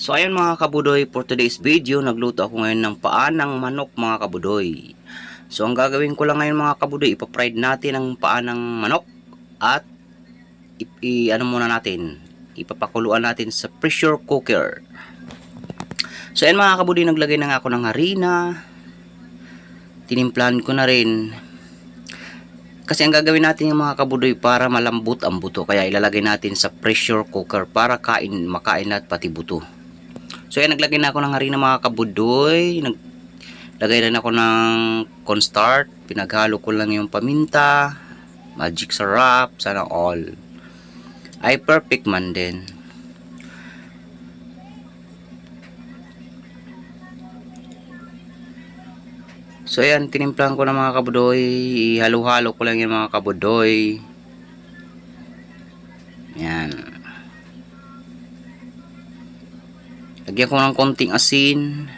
So ayan mga kabudoy, for today's video, nagluto ako ngayon ng paa ng manok mga kabudoy. So ang gagawin ko lang ngayon mga kabudoy, ipapride natin ang paa ng manok at i, i- ano muna natin, ipapakuluan natin sa pressure cooker. So ayan mga kabudoy, naglagay na nga ako ng harina. Tinimplahan ko na rin. Kasi ang gagawin natin yung mga kabudoy para malambot ang buto. Kaya ilalagay natin sa pressure cooker para kain, makain at pati buto. So yan, naglagay na ako ng harina mga kabudoy. Naglagay rin ako ng cornstarch. Pinaghalo ko lang yung paminta. Magic sarap. Sana all. Ay perfect man din. So ayan, tinimplahan ko na mga kabudoy. Ihalo-halo ko lang yung mga kabudoy. Yan. Lagyan ko ng konting asin.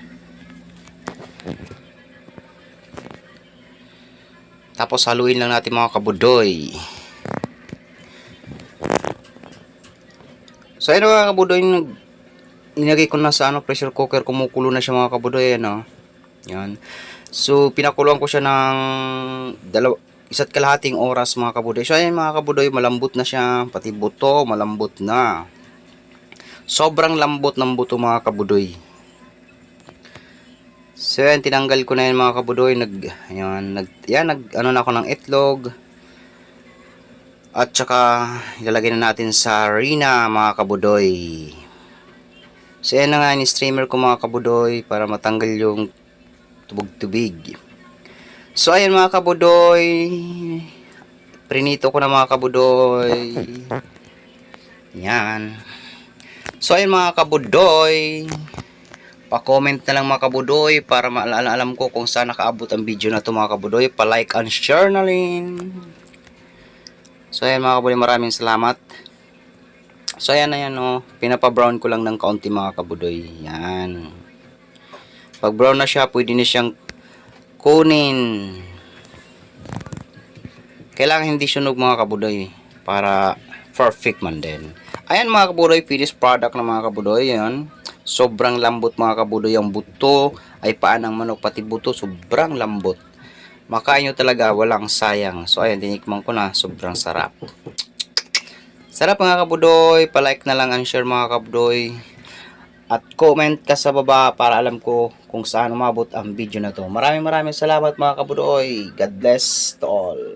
Tapos haluin lang natin mga kabudoy. So ayun mga kabudoy, nag inagay ko na sa ano, pressure cooker, kumukulo na siya mga kabudoy, ano. Yan. So pinakuluan ko siya ng dalaw isa't kalahating oras mga kabudoy. So ayun mga kabudoy, malambot na siya, pati buto, malambot na. Sobrang lambot ng buto mga kabudoy. So yan, tinanggal ko na yan mga kabudoy. Nag, yan, nag, yan, nag, ano na ako ng itlog. At saka, ilalagay na natin sa harina mga kabudoy. So yan na nga, ni-streamer ko mga kabudoy para matanggal yung tubig-tubig. So ayan mga kabudoy. Prinito ko na mga kabudoy. Yan. So ayun mga kabudoy. Pa-comment na lang mga kabudoy para maalam ko kung saan nakaabot ang video na to mga kabudoy. Pa-like and share na rin. So ayan mga kabudoy, maraming salamat. So ayan na yan oh. Pinapa-brown ko lang ng kaunti mga kabudoy. Yan. Pag brown na siya, pwede na siyang kunin. Kailangan hindi sunog mga kabudoy para perfect man din. Ayan mga kabudoy, finished product ng mga kabudoy. Yan. Sobrang lambot mga kabudoy. Ang buto ay paan ng manok pati buto. Sobrang lambot. Makain nyo talaga, walang sayang. So ayan, tinikman ko na. Sobrang sarap. Sarap mga kabudoy. Palike na lang and share mga kabudoy. At comment ka sa baba para alam ko kung saan umabot ang video na to. Maraming maraming salamat mga kabudoy. God bless to all.